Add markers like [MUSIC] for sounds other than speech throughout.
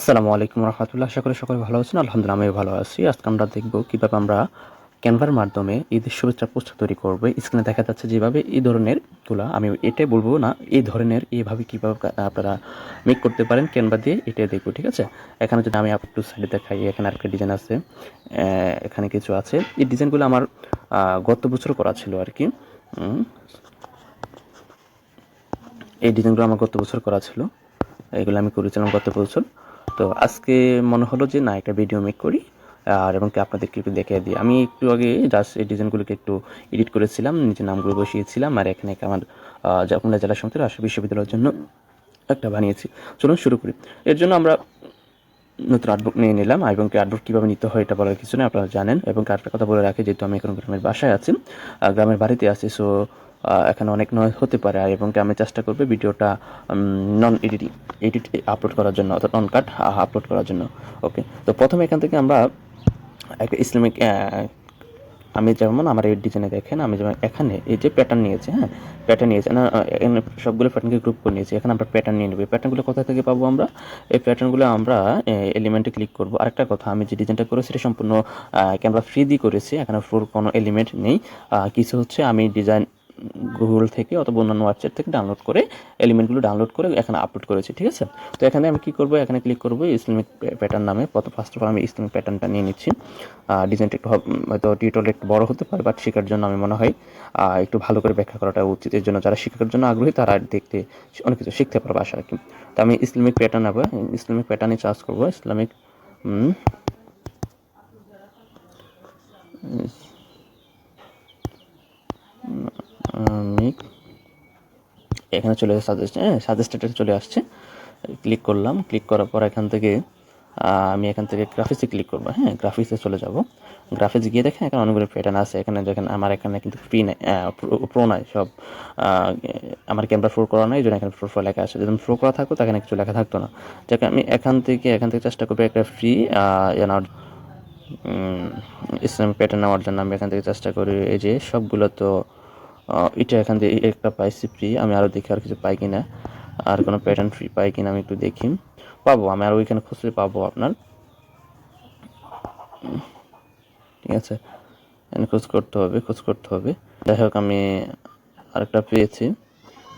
আসসালামু আলাইকুম রহমতুল্লাহ। আশা করি সকলে ভালো আছেন। আলহামদুলিল্লাহ, আমিও ভালো আছি। আজকে আমরা দেখব কীভাবে আমরা ক্যানভার মাধ্যমে ঈদের শুভেচ্ছা পোস্টার তৈরি করব। স্ক্রিনে দেখা যাচ্ছে যেভাবে এই ধরনের তুলা আমি এটাই বলব না, এই ধরনের এইভাবে কীভাবে আপনারা মেক করতে পারেন ক্যানভা দিয়ে, এটাই দেখব, ঠিক আছে? এখানে যদি আমি একটু সাইডে দেখাই, এখানে আরেকটা ডিজাইন আছে। এখানে কিছু আছে। এই ডিজাইনগুলো আমার গত বছর করা ছিল আর কি। এই ডিজাইনগুলো আমার গত বছর করা ছিল। এগুলো আমি করেছিলাম গত বছর। তো আজকে মনে হলো যে, না, একটা ভিডিও মেক করি। আর এবং আপনাদেরকে একটু দেখে দিই। আমি একটু আগে জাস্ট এই ডিজাইনগুলোকে একটু এডিট করেছিলাম, নিজের নামগুলো বসিয়েছিলাম, আর এখানে আমার জাপুনা জেলা সমিতি রাজশাহী বিশ্ববিদ্যালয়ের জন্য একটা বানিয়েছি। চলুন শুরু করি। এর জন্য আমরা নতুন আর্টবুক নিয়ে নিলাম এবং আর্টবুক কীভাবে নিতে হয় এটা বলার কিছু নেই, আপনারা জানেন। এবং আরেকটা কথা বলে রাখি, যেহেতু আমি এখন গ্রামের বাসায় আছি। গ্রামের বাড়িতে আছি সো এখানে অনেক নয় হতে পারে। এবং আমি চেষ্টা করব ভিডিওটা নন এডিটিং এডিট আপলোড করার জন্য, অর্থাৎ নন কাট আপলোড করার জন্য। ওকে তো প্রথমে এখান থেকে আমরা একটা ইসলামিক আমি যেমন আমার এই ডিজাইনে দেখেন, আমি যেমন এখানে এই যে প্যাটার্ন নিয়েছি হ্যাঁ? প্যাটার্ন নিয়েছি এখানে সবগুলো প্যাটার্নকে গ্রুপ করে নিয়েছি। এখানে আমরা প্যাটার্ন নিয়ে নেব। প্যাটার্নগুলো কোথা থেকে পাবো আমরা? এই প্যাটার্নগুলো আমরা এলিমেন্টে ক্লিক করব। আরেকটা কথা, আমি যে ডিজাইনটা করেছি, সেটা সম্পূর্ণ ক্যামেরা ফ্রি দিয়ে করেছি। এখানে ফ্লোর কোনো এলিমেন্ট নেই। কিছু হচ্ছে আমি ডিজাইন গুগল থেকে অথবা অন্যান্য ওয়েবসাইট থেকে ডাউনলোড করে এলিমেন্টগুলো ডাউনলোড করে এখানে আপলোড করেছি, ঠিক আছে? তো এখানে আমি কি করব? এখানে ক্লিক করব ইসলামিক প্যাটার্ন নামে। ফার্স্ট অফ অল আমি ইসলামিক প্যাটার্নটা নিয়ে নিচ্ছি। ডিজাইনটা একটু হয়তো টিউটোরিয়াল একটু বড় হতে পারে বাট শেখার জন্য আমি মনে হয় একটু ভালো করে ব্যাখ্যা করাটা উচিত। এর জন্য যারা শেখার জন্য আগ্রহী, তারা দেখতে অনেক কিছু শিখতে পারবে আশা রাখি। তো আমি ইসলামিক প্যাটার্ন নেব ইসলামিক প্যাটার্নে চার্জ করব, ইসলামিক ইসলামিক এখানে চলে আসে সাজেস্ট হ্যাঁ সাজেস্টেডে চলে আসছে। ক্লিক করলাম। ক্লিক করার পর এখান থেকে আমি এখান থেকে গ্রাফিক্সে ক্লিক করব। হ্যাঁ গ্রাফিক্সে চলে যাব। গ্রাফিক্স গিয়ে দেখেন এখানে অনেকগুলো প্যাটার্ন আছে। এখানে দেখেন আমার এখানে কিন্তু ফ্রি নাই প্রো নাই সব আমার ক্যামেরা ফ্লো করা নাই জন্য এখানে প্রো ফো লেখা আছে। যদি ফ্লো করা থাকতো, তাকে কিছু লেখা থাকতো না। যাকে, আমি এখান থেকে এখান থেকে চেষ্টা করব একটা ফ্রি নেওয়ার ইসলামিক প্যাটার্ন নেওয়ার জন্য আমি এখান থেকে চেষ্টা করি। এই যে সবগুলো তো এটা এখান থেকে একটা পাইছি ফ্রি আমি আরও দেখি আর কিছু পাই কিনা। আর কোনো প্যাটার্ন ফ্রি পাই কিনা আমি একটু দেখি। পাবো, আমি আর ওইখানে খুঁজলে পাবো আপনার। ঠিক আছে। খোঁজ করতে হবে, খোঁজ করতে হবে। যাই হোক, আমি আরেকটা পেয়েছি।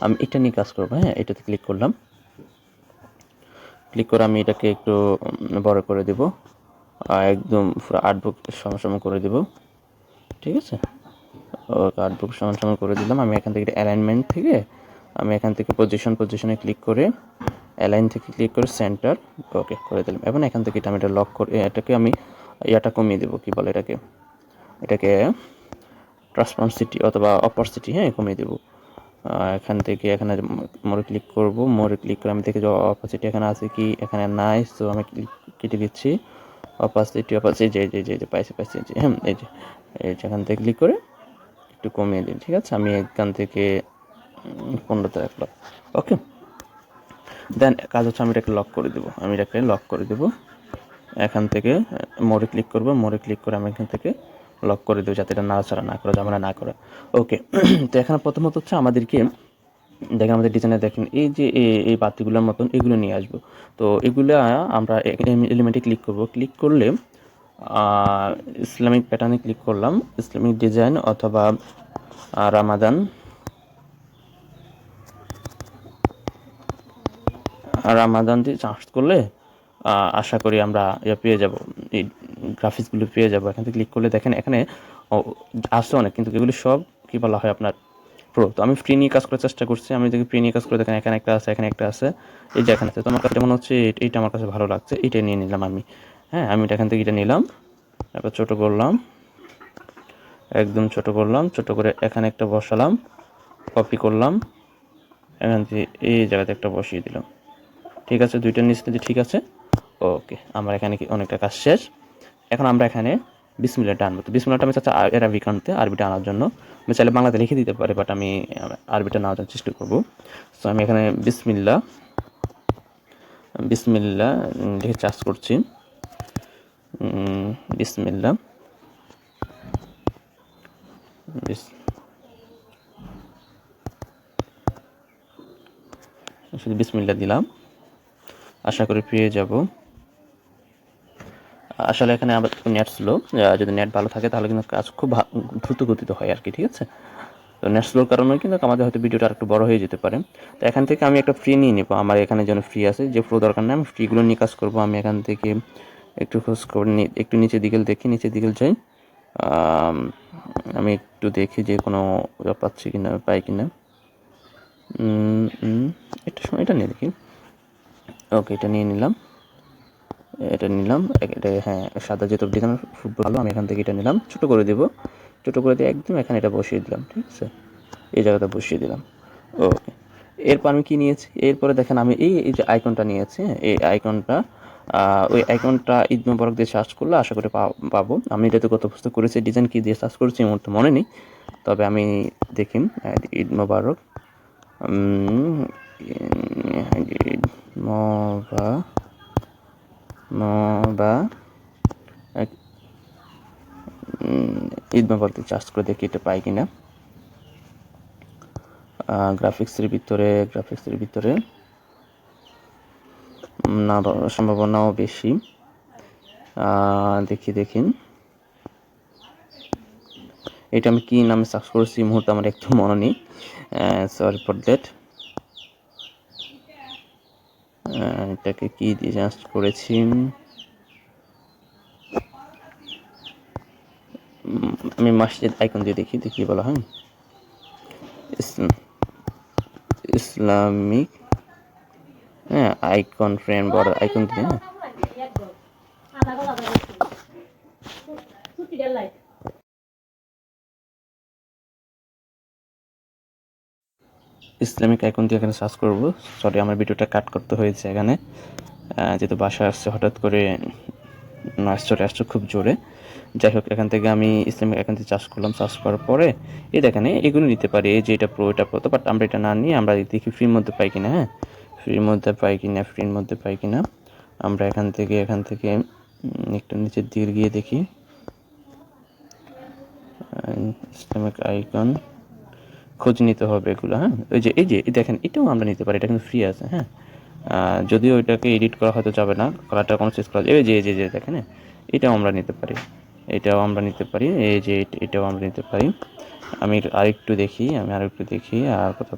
আমি এটা নিয়ে কাজ করব হ্যাঁ এটাতে ক্লিক করলাম। ক্লিক করে আমি এটাকে একটু বড় করে দেব। একদম পুরো আট বুক সম করে দেব। ঠিক আছে? ওকে আট বুক সমান সমান করে দিলাম। আমি এখান থেকে অ্যালাইনমেন্ট থেকে, আমি এখান থেকে পজিশন পজিশনে ক্লিক করে অ্যালাইন থেকে ক্লিক করে সেন্টার ওকে করে দিলাম। এবং এখান থেকে আমি এটা লক করে, এটাকে আমি ইয়াটা কমিয়ে দেবো, কী বলে এটাকে? এটাকে ট্রান্সপারেন্সিটি অথবা অপারসিটি হ্যাঁ কমিয়ে দেবো। এখান থেকে এখানে মোড়ে ক্লিক করব মোড়ে ক্লিক করে আমি দেখি যে অপাসিটি এখানে আছে কি, এখানে নাই তো আমি কেটে দিচ্ছি। অপাসিটি অপাসিটি যে যে যে যে, পাইছি পাইছি হ্যাঁ এই যে এই যে, এখান থেকে ক্লিক করে একটু কমিয়ে দিন, ঠিক আছে? আমি এখান থেকে পনেরোতে রাখলাম। ওকে? দেন কাজ হচ্ছে আমি এটাকে লক করে দেবো। আমি এটাকে লক করে দেবো। এখান থেকে মোড়ে ক্লিক করব। মোড়ে ক্লিক করে আমি এখান থেকে লক করে দেবো, যাতে এটা নাড়াচাড়া না করে, ঝামেলা না করে। ওকে [CLEARS THROAT] তো এখানে প্রথমত হচ্ছে আমাদেরকে, দেখেন আমাদের ডিজাইনে দেখেন, এই যে এই- বাতিগুলোর মতন এগুলো নিয়ে আসব। তো এগুলো আমরা এলিমেন্টে ক্লিক করব। ক্লিক করলে ইসলামিক প্যাটার্নে ক্লিক করলাম। ইসলামিক ডিজাইন অথবা রামাদান রামাদান দিয়ে চার্জ করলে আশা করি আমরা ইয়ে পেয়ে যাব। এই গ্রাফিক্সগুলো পেয়ে যাব। এখান থেকে ক্লিক করলে দেখেন, এখানে আসছে অনেক, কিন্তু এগুলি সব কী বলা হয় আপনার প্রো তো আমি ফ্রি নিয়ে কাজ করার চেষ্টা করছি। আমি দেখি ফ্রি নিয়ে কাজ করে দেখেন, এখানে একটা আছে, এখানে একটা আছে। এই যে এখানে আছে, তো আমার কাছে মনে হচ্ছে এই- এইটা আমার কাছে ভালো লাগছে। এইটা নিয়ে নিলাম আমি। হ্যাঁ আমি এখান থেকে এটা নিলাম। তারপর ছোটো করলাম। একদম ছোট করলাম। ছোট করে এখানে একটা বসালাম। কপি করলাম। এখান থেকে এই জায়গাতে একটা বসিয়ে দিলাম। ঠিক আছে? দুইটার নিচে যদি ঠিক আছে? ওকে আমার এখানে কি অনেকটা কাজ শেষ। এখন আমরা এখানে বিসমিল্লাটা আনব। তো বিসমিল্লাটা আমি চাচ্ছি আরবিক আনতে, আরবিটা আনার জন্য। আমি চাইলে বাংলাতে লিখে দিতে পারি বাট আমি আরবিটা নেওয়ার জন্য চেষ্টা করব। তো আমি এখানে বিসমিল্লা বিসমিল্লা লিখে চার্জ করছি। বিসমিল্লা বিস শুধু বিসমিল্লা দিলাম। আশা করি পেয়ে যাব। আসলে এখানে আবার নেট স্লো যদি নেট ভালো থাকে তাহলে কিন্তু কাজ খুব দ্রুত গতিতে হয় আর কি, ঠিক আছে? তো নেট স্লোর কারণে কিন্তু আমাদের হয়তো ভিডিওটা একটু বড় হয়ে যেতে পারে। তো এখান থেকে আমি একটা ফ্রি নিয়ে নেব। আমার এখানে যেন ফ্রি আছে, যে ফ্লো দরকার নেই, আমি ফ্রিগুলো নিয়ে কাজ করব। আমি এখান থেকে একটু খোঁজ করে নি একটু নিচের দিকে দেখি নিচের দিকে যাই। আমি একটু দেখি যে কোনো ইয়ে পাচ্ছি কি না পাই কি না এটা এটা নিয়ে দেখি। ওকে এটা নিয়ে নিলাম। এটা নিলাম এটা হ্যাঁ সাদা যেহেতু ডিজাইন ফুটবল ভালো আমি এখান থেকে এটা নিলাম। ছোটো করে দেবো ছোটো করে দিয়ে একদম এখানে এটা বসিয়ে দিলাম ঠিক আছে? এই জায়গাটা বসিয়ে দিলাম। ওকে এরপর আমি কি নিয়েছি? এরপরে দেখেন আমি এই এই যে আইকনটা নিয়েছি হ্যাঁ, এই আইকনটা ওই আইকনটা ঈদ মোবারক দিয়ে সার্চ করলে আশা করি পাবো। আমি এটাতে কত পুস্তক করেছি ডিজাইন কী দিয়ে সার্চ করেছি মুহূর্তে মনে নেই। তবে আমি দেখি ঈদ মোবারক। ঈদ মোবা বা ঈদ মোবারক চার্জ করে দেখি এটা পাই কিনা। গ্রাফিক্সের ভিতরে গ্রাফিক্সের ভিতরে। না সম্ভাবনাও বেশি। দেখি দেখি। এটা আমি কি নামে সার্চ করেছি, এই মুহূর্তে আমার একটু মনে নেই। সরি ফর দ্যাট এটাকে কি দিয়ে সার্চ করেছি? আমি মসজিদ আইকন দিয়ে দেখি দেখি বলা হয়। ইসলাম, ইসলামিক হ্যাঁ আইকন ফ্রেম বড় আইকন দিয়ে হ্যাঁ। ইসলামিক আইকন দিয়ে এখানে সার্চ করব। সরি আমার ভিডিওটা কাট করতে হয়েছে এখানে। যেহেতু বাসা আসছে, হঠাৎ করে নয়েস চলে আসছে খুব জোরে। যাই হোক, এখান থেকে আমি ইসলামিক এখান থেকে চাষ করলাম। চাষ করার পরে, এই দেখেন এগুলো নিতে পারি। এই যে এটা প্রো এটা প্রো তো বাট আমরা এটা না নিয়ে আমরা দেখি ফ্রির মধ্যে পাই কিনা হ্যাঁ। ফ্রির মধ্যে পাই কি না ফ্রির মধ্যে পাই কি না আমরা এখান থেকে এখান থেকে একটু নিচের দিকে গিয়ে দেখি। ইসলামিক আইকন খোঁজ নিতে হবে এগুলো হ্যাঁ? ওই যে, এই যে দেখেন, এটাও আমরা নিতে পারি, এটা কিন্তু ফ্রি আছে হ্যাঁ? যদিও এটাকে এডিট করা হয়তো যাবে না কালারটা কোনো চেঞ্জ করা যাবে যে যে যে, দেখেন হ্যাঁ? এটাও আমরা নিতে পারি। এটাও আমরা নিতে পারি, এই যে এটাও আমরা নিতে পারি। আমি আরেকটু দেখি, আমি আরেকটু দেখি, আর কথা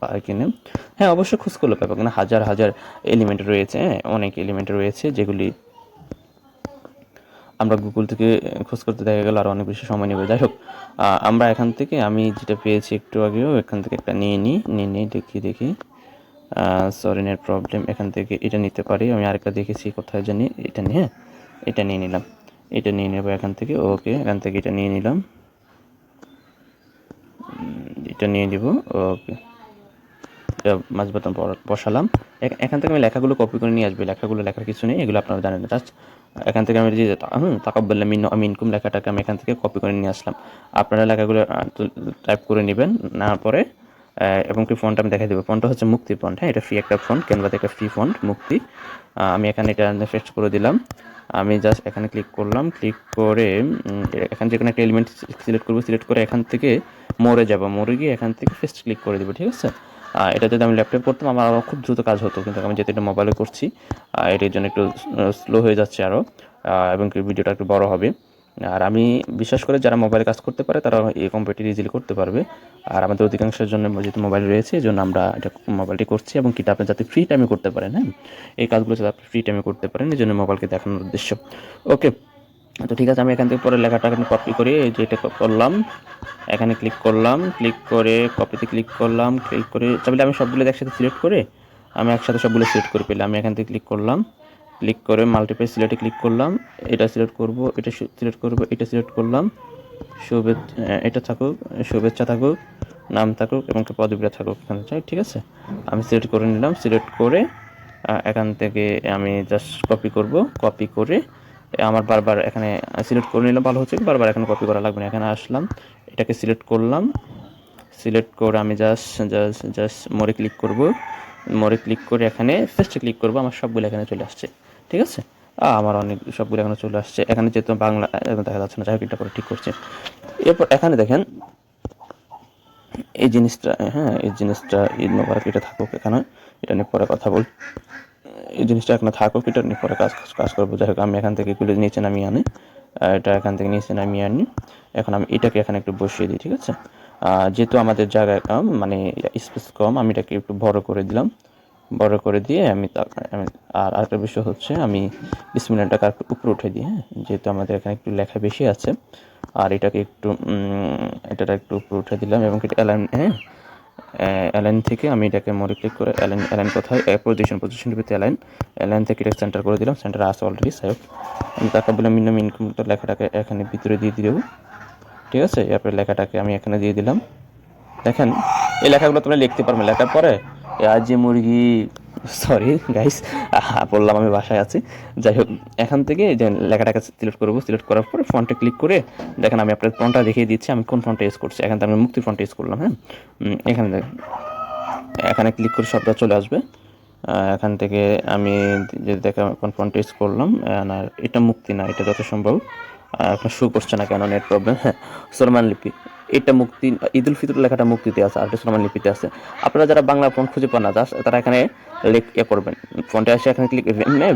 পাই কিনে হ্যাঁ অবশ্যই খোঁজ করলে পাবো কেন হাজার হাজার এলিমেন্ট রয়েছে হ্যাঁ অনেক এলিমেন্ট রয়েছে, যেগুলি আমরা গুগল থেকে খোঁজ করতে দেখা গেল, আর অনেক বেশি সময় নেবে। যাই হোক আমরা এখান থেকে, আমি যেটা পেয়েছি একটু আগেও, এখান থেকে একটা নিয়ে নিই নিয়ে নিই, দেখি দেখি। সরি নেট প্রবলেম, এখান থেকে এটা নিতে পারি, আমি আরেকটা দেখেছি, কোথায় জানি, এটা নিয়ে হ্যাঁ এটা নিয়ে নিলাম। এটা নিয়ে নেব এখান থেকে, ওকে, এখান থেকে এটা নিয়ে নিলাম। এটা নিয়ে নিব, ওকে। মাঝ বাটন বসালাম। এখ- এখান থেকে আমি লেখাগুলো কপি করে নিয়ে আসবে, লেখাগুলো লেখার কিছু নেই, এগুলো আপনারা জানেন জাস্ট এখান থেকে আমি যে হুম, তাকাব্বাল মিন আমি ইনকুম লেখাটাকে আমি এখান থেকে কপি করে নিয়ে আসলাম। আপনারা লেখাগুলো টাইপ করে নেবেন না পরে এবং কি ফোনটা আমি দেখাই দেবো। ফোনটা হচ্ছে মুক্তি ফন্ট হ্যাঁ এটা ফ্রি একটা ফন্ট ক্যানভাতে একটা ফ্রি ফন্ট মুক্তি। আমি এখানে এটা ফেস্ট করে দিলাম। আমি জাস্ট এখানে ক্লিক করলাম। ক্লিক করে এখান থেকে কোনো একটা এলিমেন্ট সিলেক্ট করব। সিলেক্ট করে এখান থেকে মরে যাব। মরে গিয়ে এখান থেকে ফেস্ট ক্লিক করে দেবো, ঠিক আছে? এটা যদি আমি ল্যাপটপ করতাম, আমার আরও খুব দ্রুত কাজ হতো। কিন্তু আমি যেহেতু এটা মোবাইলে করছি এটার জন্য একটু স্লো হয়ে যাচ্ছে আরও এবং কি ভিডিওটা একটু বড় হবে। আর আমি বিশ্বাস করে যারা মোবাইলে কাজ করতে পারে তারা এই কম্পিউটার ইজিলি করতে পারবে। আর আমাদের অধিকাংশের জন্য যেহেতু মোবাইল রয়েছে, এই জন্য আমরা এটা মোবাইলটি করছি এবং কিটা আপনি যাতে ফ্রি টাইমে করতে পারেন হ্যাঁ? এই কাজগুলো যাতে আপনি ফ্রি টাইমে করতে পারেন, এই জন্য মোবাইলকে দেখানোর উদ্দেশ্য। ওকে তো ঠিক আছে, আমি এখান থেকে পরে লেখাটা এখানে কপি করে এই যে এটা করলাম। এখানে ক্লিক করলাম ক্লিক করে কপিতে ক্লিক করলাম ক্লিক করে, তাহলে আমি সবগুলো একসাথে সিলেক্ট করে, আমি একসাথে সবগুলো সিলেক্ট করে পেলাম। আমি এখান থেকে ক্লিক করলাম। ক্লিক করে মাল্টিপ্লাই সিলেক্টে ক্লিক করলাম, এটা সিলেক্ট করব, এটা সিলেক্ট করব, এটা সিলেক্ট করলাম, শুভেচ্ছা এটা থাকুক, শুভেচ্ছা থাকুক, নাম থাকুক এবং পদবিটা থাকুক এখানে চাই ঠিক আছে? আমি সিলেক্ট করে নিলাম সিলেক্ট করে এখান থেকে আমি জাস্ট কপি করব কপি করে, আমার বারবার এখানে সিলেক্ট করে নিলাম, ভালো হচ্ছে, বারবার এখানে কপি করা লাগবে না, এখানে আসলাম, এটাকে সিলেক্ট করলাম সিলেক্ট করে আমি জাস্ট জাস্ট জাস্ট মোড়ে ক্লিক করব মোড়ে ক্লিক করে এখানে ফার্স্টে ক্লিক করব, আমার সবগুলো এখানে চলে আসছে। ঠিক আছে? আমার অনেক সবগুলো এখানে চলে আসছে। এখানে যেহেতু বাংলা দেখা যাচ্ছে না, যাই হোক, এটা পরে ঠিক করছে। এরপর এখানে দেখেন, এই জিনিসটা হ্যাঁ এই জিনিসটা ঈদ মোবারক এটা থাকুক এখানে, এটা নিয়ে পরে কথা বল। এই জিনিসটা এখানে থাকুক, এটা নিয়ে পরে কাজ কাজ করব। যাই হোক, আমি এখান থেকে এগুলো নিচে নামিয়ে আনি। এটা এখান থেকে নিচে নামিয়ে আনি। এখন আমি এটাকে এখানে একটু বসিয়ে দিই, ঠিক আছে? যেহেতু আমাদের জায়গা কম মানে স্পেস কম, আমি এটাকে একটু বড় করে দিলাম। বড় করে দিয়ে আমি আর আরেকটা বিষয় হচ্ছে আমি বিসমিল্লাটাকে আর একটু উপরে উঠে দিই হ্যাঁ? যেহেতু আমাদের এখানে একটু লেখা বেশি আছে, আর এটাকে একটু এটাটা একটু উপরে উঠে দিলাম এবং এটা অ্যালাইন হ্যাঁ? অ্যালাইন থেকে আমি এটাকে মোড়ে ক্লিক করে অ্যালাইন অ্যালাইন কোথায়? পজিশন পজিশন ভিতরে অ্যালাইন অ্যালাইন থেকে এটা সেন্টার করে দিলাম সেন্টার আছে অলরেডি সাহেব আমি টাকা বললাম মিনিমাম ইনকামটা লেখাটাকে এখানে ভিতরে দিয়ে দেবো, ঠিক আছে? এরপরে লেখাটাকে আমি এখানে দিয়ে দিলাম। দেখেন, এই লেখাগুলো তোমরা লিখতে পারবে লেখার পরে আজ যে মুরগি সরি গাইস বললাম আমি বাসায় আছি। যাই হোক, এখান থেকে যে লেখাটাকে সিলেক্ট করব সিলেক্ট করার পরে ফন্টে ক্লিক করে, দেখেন আমি আপনার ফোনটা দেখিয়ে দিচ্ছি, আমি কোন ফোনটা ইউজ করছি। এখান থেকে আমি মুক্তি ফোনটা ইউজ করলাম হ্যাঁ? এখানে দেখেন, এখানে ক্লিক করে সবটা চলে আসবে। এখান থেকে আমি যে দেখা কোন ফোনটা ইউজ করলাম আর এটা মুক্তি না, এটা যত সম্ভব এখন শু করছে না কেন নেট প্রবলেম হ্যাঁ সলমান লিপি এটা মুক্তি ঈদ উল ফিতর লেখাটা মুক্তিতে আছে আর এটা লিপিতে আছে। আপনারা যারা বাংলা ফোন খুঁজে পান না তারা এখানে লেখ এ করবেন। ফোনটা এসে এখানে ক্লিক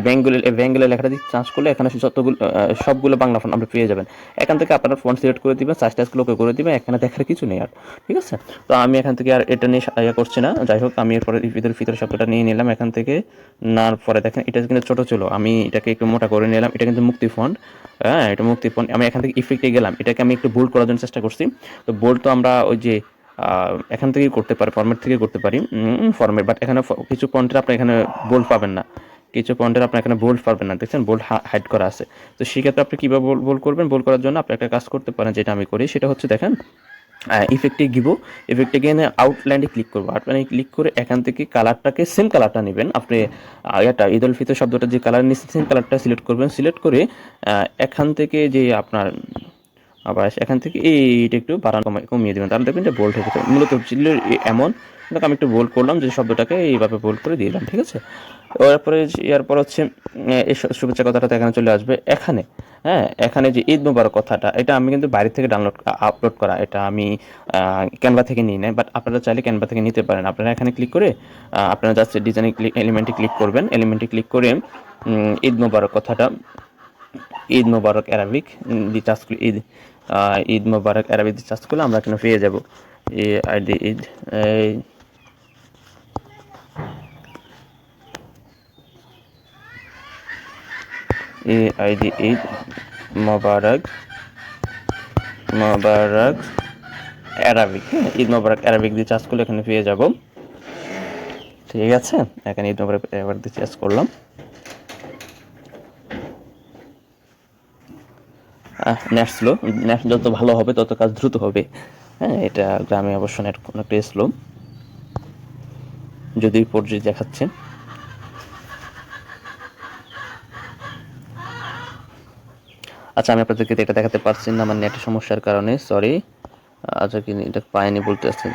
ব্যাঙ্গুলি ব্যাঙ্গুলি লেখাটা দিয়ে চার্জ করলে এখানে যতগুলো সবগুলো বাংলা ফোন আপনি পেয়ে যাবেন। এখান থেকে আপনারা ফোন সিলেক্ট করে দিবেন সার্চ টাচগুলোকে করে দিবেন, এখানে দেখার কিছু নেই আর, ঠিক আছে? তো আমি এখান থেকে আর এটা নিয়ে ইয়ে করছি না, যাই হোক, আমি এরপরে ঈদের ফিতর শব্দটা নিয়ে নিলাম, এখান থেকে নেওয়ার পরে দেখেন, এটা কিন্তু ছোটো ছিল, আমি এটাকে একটু মোটা করে নিলাম, এটা কিন্তু মুক্তি ফন্ড হ্যাঁ এটা মুক্তি ফন্ড আমি এখান থেকে ইফেক্টে গেলাম, এটাকে আমি একটু বোল্ড করার জন্য চেষ্টা করছি। তো বোল্ড তো আমরা ওই যে এখান থেকেই করতে পারি ফর্মেট থেকে করতে পারি ফর্মেট বাট এখানে কিছু পয়েন্টের আপনি এখানে বোল্ড পাবেন না। কিছু পয়েন্টের আপনি এখানে বোল্ড পাবেন না, দেখছেন? বোল্ড হাইড করা আছে। তো সেক্ষেত্রে আপনি কীভাবে বোল্ড করবেন? বোল করার জন্য আপনি একটা কাজ করতে পারেন, যেটা আমি করি, সেটা হচ্ছে দেখেন ইফেক্টে গিবো। ইফেক্টে গিয়ে আউটলাইনে ক্লিক করব। আউটলাইনে ক্লিক করে এখান থেকে কালারটাকে সেম কালারটা নেবেন। আপনি এটা ঈদ উল ফিতর শব্দটা যে কালার নিচ্ছে সেম কালারটা সিলেক্ট করবেন। সিলেক্ট করে এখান থেকে যে আপনার আবার এখান থেকে এইটা একটু বাড়ানো কমিয়ে দেবেন। তাহলে দেখবেন যে বোল্ড হয়ে মূলত ছিল এমন। আমি একটু বোল্ড করলাম যে শব্দটাকে এইভাবে বোল্ড করে দিলাম, ঠিক আছে? এরপরে এরপর হচ্ছে এই শুভেচ্ছা কথাটা এখানে চলে আসবে। এখানে হ্যাঁ এখানে যে ঈদ মুবারক কথাটা, এটা আমি কিন্তু বাইরে থেকে ডাউনলোড আপলোড করা, এটা আমি ক্যানভা থেকে নিই নাই বাট আপনারা চাইলে ক্যানভা থেকে নিতে পারেন। আপনারা এখানে ক্লিক করে আপনারা জাস্ট ডিজাইনে ক্লিক এলিমেন্টে ক্লিক করবেন। এলিমেন্টে ক্লিক করে ঈদ মুবারক কথাটা, ঈদ মোবারক অ্যারাবিক চার্জ করলে ঈদ ঈদ মোবারক অ্যারাবিক দিয়ে চার্জ করলে আমরা এখানে পেয়ে যাব। এ আইডি ঈদ এ আইডি ঈদ, মোবারক মোবারক অ্যারাবিক হ্যাঁ ঈদ মোবারক অ্যারাবিক দিয়ে চার্জ করলে এখানে পেয়ে যাব। ঠিক আছে? এখানে ঈদ মোবারক অ্যারাবিক দিয়ে চার্জ করলাম। নেট স্লো নেট যত ভালো হবে, তত কাজ দ্রুত হবে। হ্যাঁ এটা গ্রামে অবশ্য নেট অনেকটা স্লো যদি ফোর জি দেখাচ্ছে আচ্ছা আমি আপনাদেরকে এটা দেখাতে পারছি না, আমার নেটের সমস্যার কারণে সরি আচ্ছা কি এটা পাইনি বলতে আসছে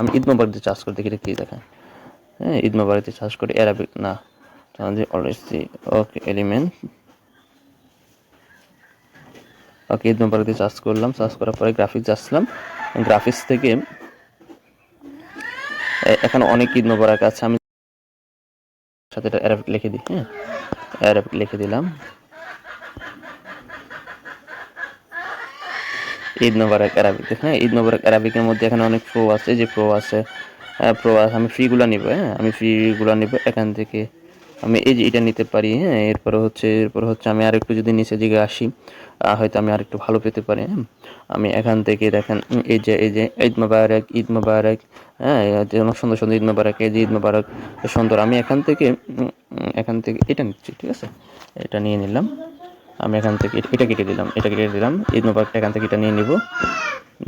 আমি ঈদ মোবারক দিয়ে চার্জ করে দেখি, এটা কি দেখায় হ্যাঁ ঈদ মোবারক দিয়ে চার্জ করি অ্যারাবিক না। Already okay element okay Eid মোবারক দিয়ে চার্জ করলাম চার্জ করার পরে গ্রাফিক্স আসলাম। গ্রাফিক্স থেকে এখানে অনেক ঈদ মোবারক আছে, আমি সাথে এটা অ্যারাবিক লিখে দিই হ্যাঁ? অ্যারাবিক লিখে দিলাম। ঈদ মোবারক অ্যারাবিক হ্যাঁ? ঈদ মোবারক অ্যারাবিকের মধ্যে এখানে অনেক প্রো আছে যে প্রো আছে প্রো আছে, আমি ফ্রিগুলো নিব হ্যাঁ? আমি ফ্রিগুলো নিব, এখান থেকে আমি এই যে এটা নিতে পারি হ্যাঁ এরপরে হচ্ছে, এরপর হচ্ছে আমি আরেকটু যদি নিচের দিকে আসি হয়তো আমি আরেকটু ভালো পেতে পারি হ্যাঁ। আমি এখান থেকে দেখেন এই যে এই যে, ঈদ মোবারক ঈদ মোবারক হ্যাঁ অনেক সুন্দর সুন্দর ঈদ মোবারক, এই যে ঈদ মোবারক, সুন্দর। আমি এখান থেকে এখান থেকে এটা নিচ্ছি, ঠিক আছে? এটা নিয়ে নিলাম। আমি এখান থেকে এটা কেটে দিলাম, এটা কেটে দিলাম। ঈদ মোবারকটা এখান থেকে এটা নিয়ে নিব।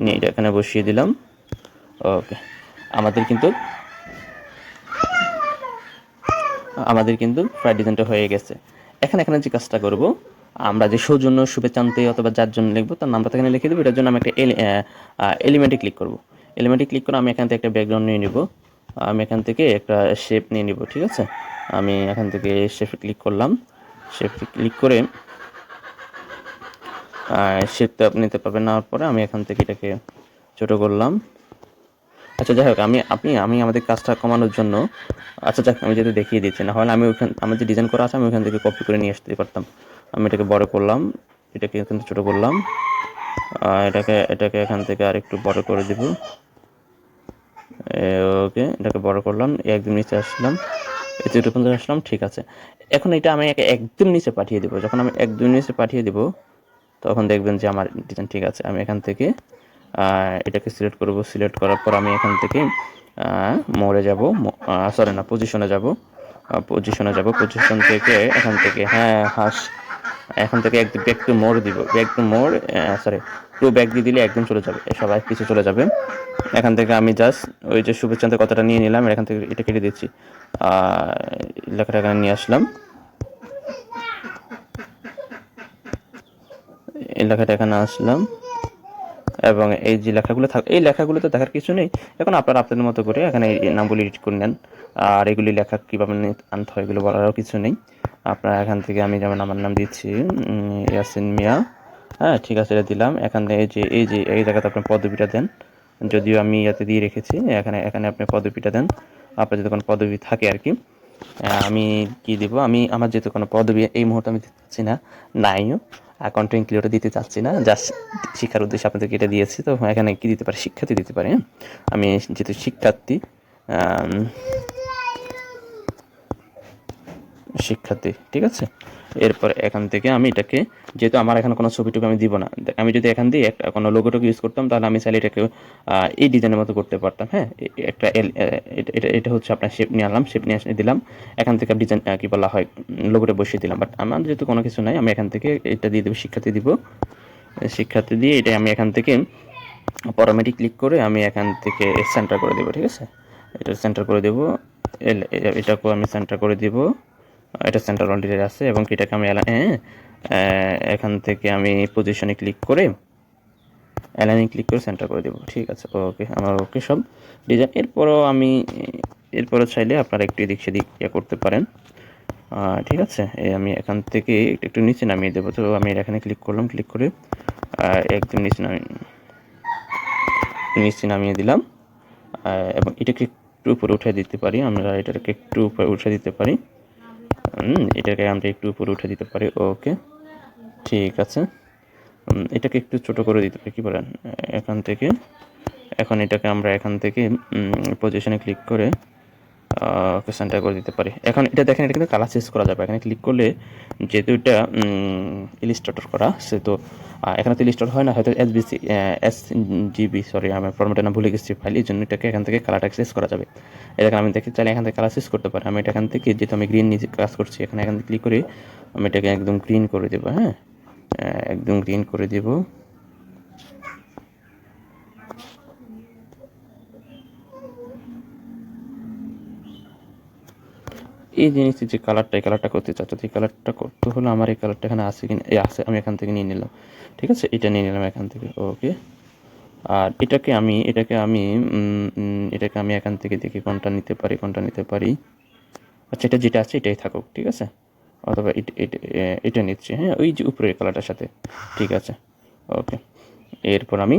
নিয়ে এটা এখানে বসিয়ে দিলাম। ওকে। আমাদের কিন্তু আমাদের কিন্তু ফ্রাইড ডিজাইনটা হয়ে গেছে। এখন এখানে যে কাজটা করব, আমরা যে সৌজন্য শুভেচ্ছান্তে অথবা যার জন্য লিখব, তার নামটা এখানে লিখে দেবো, এটার জন্য আমি একটা এলিমেন্টে ক্লিক করব। এলিমেন্টে ক্লিক করে আমি এখান থেকে একটা ব্যাকগ্রাউন্ড নিয়ে নিব। আমি এখান থেকে একটা শেপ নিয়ে নিব, ঠিক আছে? আমি এখান থেকে শেপে ক্লিক করলাম। শেপে ক্লিক করে শেপটা আপনি নিতে পারবেন, নেওয়ার পরে আমি এখান থেকে এটাকে ছোটো করলাম। আচ্ছা যাই হোক, আমি, আপনি, আমি আমাদের কাজটা কমানোর জন্য আচ্ছা যাক, আমি যেহেতু দেখিয়ে দিচ্ছি, না হলে আমি ওইখান আমার যে ডিজাইন করা আছে, আমি ওইখান থেকে কপি করে নিয়ে আসতে পারতাম। আমি এটাকে বড় করলাম, এটাকে এখান থেকে ছোটো করলাম এটাকে এটাকে এখান থেকে আরেকটু বড় করে দিব। ওকে, এটাকে বড় করলাম একদম নিচে আসলাম এতটুকু পর্যন্ত আসলাম, ঠিক আছে। এখন এটা আমি একে একদম নিচে পাঠিয়ে দেবো, যখন আমি একদম নিচে পাঠিয়ে দেবো, তখন দেখবেন যে আমার ডিজাইন ঠিক আছে, আমি এখান থেকে এটাকে সিলেক্ট করব। সিলেক্ট করার পর আমি এখান থেকে মোড়ে যাব। সরি না পজিশনে যাব। পজিশনে যাব। পজিশন থেকে এখান থেকে হ্যাঁ হাস এখন থেকে একদম ব্যাক টু মোড় দিব। Back to mode sorry to back দিয়ে দিলে একদম চলে যাবে। সবাই কিছু চলে যাবে। এখান থেকে আমি জাস্ট ওই যে শুভেচ্ছান্তের কথাটা নিয়ে নিলাম, এখান থেকে এটা কেটে দিচ্ছি। লেখাটা এখানে নিয়ে আসলাম। এই লেখাটা এখানে আসলাম। এবং এই যে লেখাগুলো থাক, এই লেখাগুলো তো দেখার কিছু নেই। এখন আপনারা আপনাদের মতো করে এখানে এই নামগুলি এডিট করে নেন। আর এগুলি লেখা কীভাবে আনতে হয় এগুলো বলারও কিছু নেই। আপনারা এখান থেকে আমি যেমন আমার নাম দিচ্ছি ইয়াসিন মিয়া। হ্যাঁ ঠিক আছে, এটা দিলাম। এখান এই যে এই যে, এই জায়গাতে আপনি পদবিটা দেন। যদিও আমি ইয়াতে দিয়ে রেখেছি, এখানে এখানে আপনি পদবিটা দেন। আপনার যদি কোনো পদবি থাকে আর কি আমি কি দিব? আমি, আমার যেহেতু কোনো পদবি এই মুহূর্তে আমি দিতে চাচ্ছি না, নাইও। কন্টেন্ট ক্লিয়ারও দিতে চাচ্ছি না। যা শিক্ষার উদ্দেশ্যে আপনাদেরকে এটা দিয়েছি। তো এখানে কি দিতে পারি? শিক্ষার্থী দিতে পারি হ্যাঁ? আমি যেহেতু শিক্ষার্থী শিক্ষার্থী, ঠিক আছে? এরপর এখান থেকে আমি এটাকে, যেহেতু আমার এখানে কোনো ছবিটুকু আমি দিব না আমি যদি এখান দিয়ে একটা, কোনো লোগোটুকু ইউজ করতাম, তাহলে আমি চাইলে এটাকে এই ডিজাইনের মতো করতে পারতাম হ্যাঁ? একটা এল এটা, এটা- হচ্ছে আপনার শেপ নিয়ে আনলাম শেপ নিয়ে দিলাম, এখান থেকে ডিজাইন কি বলা হয় লোগোটা বসিয়ে দিলাম। বাট আমার যেহেতু কোনো কিছু নাই, আমি এখান থেকে এটা দিয়ে দেবো, শিক্ষার্থী দিব। শিক্ষার্থী দিয়ে এটা আমি এখান থেকে পরমেটি ক্লিক করে আমি এখান থেকে সেন্টার করে দেবো, ঠিক আছে? এটা সেন্টার করে দেবো এটাকেও আমি সেন্টার করে দিব। এটা সেন্টার অলরেডি আছে এবং এটাকে আমি হ্যাঁ, এখান থেকে আমি পজিশনে ক্লিক করে অ্যালাইনিং ক্লিক করে সেন্টার করে দেবো। ঠিক আছে ওকে আমার ওকে সব ডিজাইন এরপরও আমি এরপরও চাইলে আপনারা একটু এদিক সেদিক ইয়ে করতে পারেন। ঠিক আছে আমি এখান থেকে একটু- নিচে নামিয়ে দেবো। তো আমি এখানে ক্লিক করলাম ক্লিক করে একদম নিচে নামিয়ে নিচে নামিয়ে দিলাম। এবং এটাকে একটু উপরে উঠে দিতে পারি। আমরা এটাকে একটু উপরে উঠে দিতে পারি। এটাকে আমরা একটু উপরে উঠে দিতে পারি, ওকে। ঠিক আছে। এটাকে একটু ছোট করে দিতে পারি, কী বলেন? এখান থেকে, এখন এটাকে আমরা এখান থেকে পজিশনে ক্লিক করে সেন্টার করে দিতে পারি। এখন এটা দেখেন, এটা কিন্তু কালার চেঞ্জ করা যাবে। এখানে ক্লিক করলে যেহেতু এটা ইলিস্ট্রেটর করা, সেহেতু এখানে তো ইলিস্ট্রেট হয় না, হয়তো S BC S GB sorry আমি ফর্মেটের নাম ভুলে গেছি ফাইল এই জন্য এটাকে এখান থেকে কালারটা চেঞ্জ করা যাবে। এটা আমি দেখতে চাইলে এখান থেকে কালার চেঞ্জ করতে পারি। আমি এটা এখান থেকে, যেহেতু আমি গ্রিন নিজে কাজ করছি, এখানে এখান থেকে ক্লিক করে আমি এটাকে একদম গ্রিন করে দেবো হ্যাঁ? একদম গ্রিন করে দেবো। এই জিনিসটি যে কালারটা এই কালারটা করতে চাচ্ছ এই কালারটা করতে হলে আমার এই কালারটা এখানে আছে কিনা? এই আসে আমি এখান থেকে নিয়ে নিলাম। ঠিক আছে? এটা নিয়ে নিলাম এখান থেকে। ওকে। আর এটাকে আমি এটাকে আমি এটাকে আমি এখান থেকে দেখি কোনটা নিতে পারি, কোনটা নিতে পারি। আচ্ছা এটা যেটা আছে এটাই থাকুক, ঠিক আছে? অথবা এটা নিচ্ছি হ্যাঁ? ওই যে উপরের কালারটার সাথে। ঠিক আছে? ওকে। এরপর আমি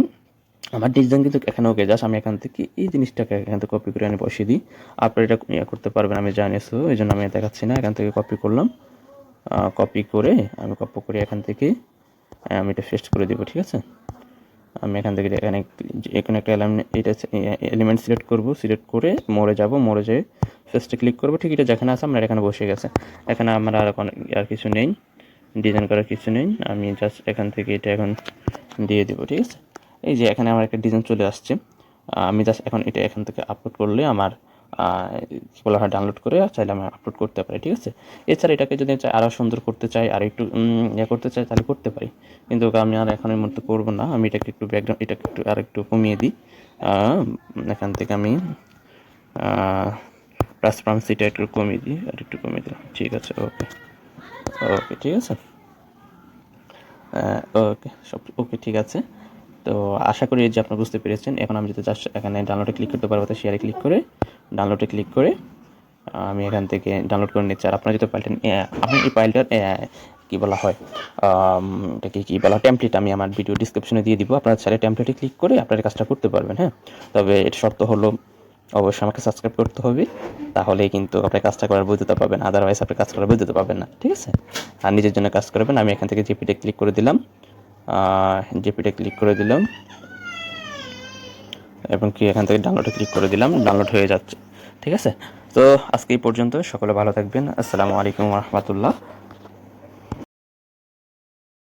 আমার ডিজাইন কিন্তু এখানে ওকে জাস্ট আমি এখান থেকে এই জিনিসটাকে এখান থেকে কপি করে আমি বসিয়ে দিই। আপনারা এটা ইয়ে করতে পারবেন, আমি জানি সো এই জন্য আমি দেখাচ্ছি না, এখান থেকে কপি করলাম। কপি করে আমি কপি করে এখান থেকে আমি এটা পেস্ট করে দেবো, ঠিক আছে? আমি এখান থেকে এখানে এখানে একটা এটা এলিমেন্ট সিলেক্ট করব সিলেক্ট করে মোড়ে যাব, মোড়ে যেয়ে ফার্স্টে ক্লিক করব, ঠিক এটা যেখানে আছে আমার এখানে বসে গেছে। এখানে আমার আর আর কিছু নেই ডিজাইন করার কিছু নেই, আমি জাস্ট এখান থেকে এটা এখন দিয়ে দেবো, ঠিক আছে? এই যে এখানে আমার একটা ডিজাইন চলে আসছে। আমি জাস্ট এখন এটা এখান থেকে আপলোড করলে আমার আহ, বলা হয় ডাউনলোড করে চাইলে আমি আপলোড করতে পারি ঠিক আছে? এছাড়া এটাকে যদি চাই আরও সুন্দর করতে চাই আর একটু ইয়ে করতে চাই তাহলে করতে পারি। কিন্তু আমি আর এখন এর মধ্যে করব না। আমি এটাকে একটু ব্যাকগ্রাউন্ড এটাকে একটু আর একটু কমিয়ে দিই। এখান থেকে আমি ট্রান্সপারেন্সিটা একটু কমিয়ে দিই আর একটু কমিয়ে দিলাম। ঠিক আছে ওকে ওকে ঠিক আছে? ওকে সব ওকে ঠিক আছে। তো আশা করি যে আপনারা বুঝতে পেরেছেন। এখন আমি যদি জাস্ট এখানে ডাউনলোডে ক্লিক করতে পারব, তো শেয়ারে ক্লিক করে ডাউনলোডে ক্লিক করে আমি এখান থেকে ডাউনলোড করে নিচ্ছি। আর আপনারা যদি ফাইলটা আপনি এই ফাইলটার কী বলা হয় এটাকে কী বলা টেমপ্লেট আমি আমার ভিডিও ডিসক্রিপশনে দিয়ে দিব। আপনারা চাইলে টেমপ্লেটে ক্লিক করে আপনারা কাজটা করতে পারবেন হ্যাঁ? তবে এর শর্ত হলো, অবশ্যই আমাকে সাবস্ক্রাইব করতে হবে, তাহলেই কিন্তু আপনি কাজটা করার বৈধতা পাবেন। আদারওয়াইজ আপনি কাজ করার বৈধতা পাবেন না, ঠিক আছে? আর নিজের জন্য কাজ করবেন। আমি এখান থেকে জিপিটে ক্লিক করে দিলাম। জিপিটে ক্লিক করে দিলাম। এবং কি এখান থেকে ডাউনলোডে ক্লিক করে দিলাম ডাউনলোড হয়ে যাচ্ছে। ঠিক আছে? তো আজকে এই পর্যন্ত, সকলে ভালো থাকবেন। আসসালামু আলাইকুম রহমতুল্লাহ।